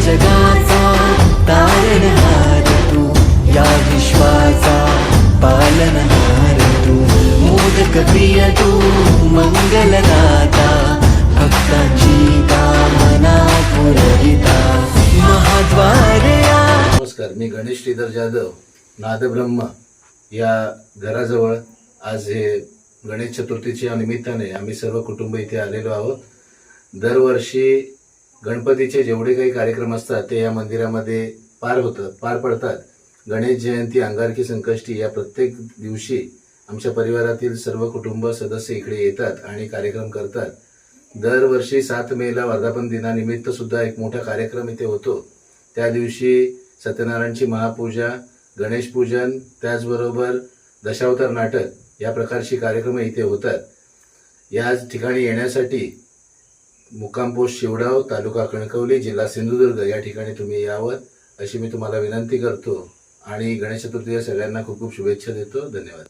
जगाचा तारणहार तू या विश्वाचा पालनहार तू. मोदक प्रिय तू मंगलदाता भक्ताची कामना पुरविता महाद्वारया. नमस्कार मी गणेश श्रीधर जाधव नादब्रह्म या घराजवळ. आज हे गणेश चतुर्थीच्या निमित्ताने आम्ही सर्व कुटुंब इथे आलेलो आहोत. दरवर्षी गणपतीचे जेवढे काही कार्यक्रम असतात ते या मंदिरामध्ये पार होतात पार पडतात. गणेश जयंती अंगारकी संकष्टी या प्रत्येक दिवशी आमच्या परिवारातील सर्व कुटुंब सदस्य इकडे येतात आणि कार्यक्रम करतात. दरवर्षी सात मेला वर्धापन दिनानिमित्त सुद्धा एक मोठा कार्यक्रम इथे होतो. त्या दिवशी सत्यनारायणची महापूजा गणेश पूजन त्याचबरोबर दशावतार नाटक या प्रकारची कार्यक्रम इथे होतात. या ठिकाणी येण्यासाठी मुक्काम पोस्ट शिवडाव तालुका कणकवली जिल्हा सिंधुदुर्ग या ठिकाणी तुम्ही यावं अशी मी तुम्हाला विनंती करतो. आणि गणेश चतुर्थीच्या सगळ्यांना खूप खूप शुभेच्छा देतो. धन्यवाद.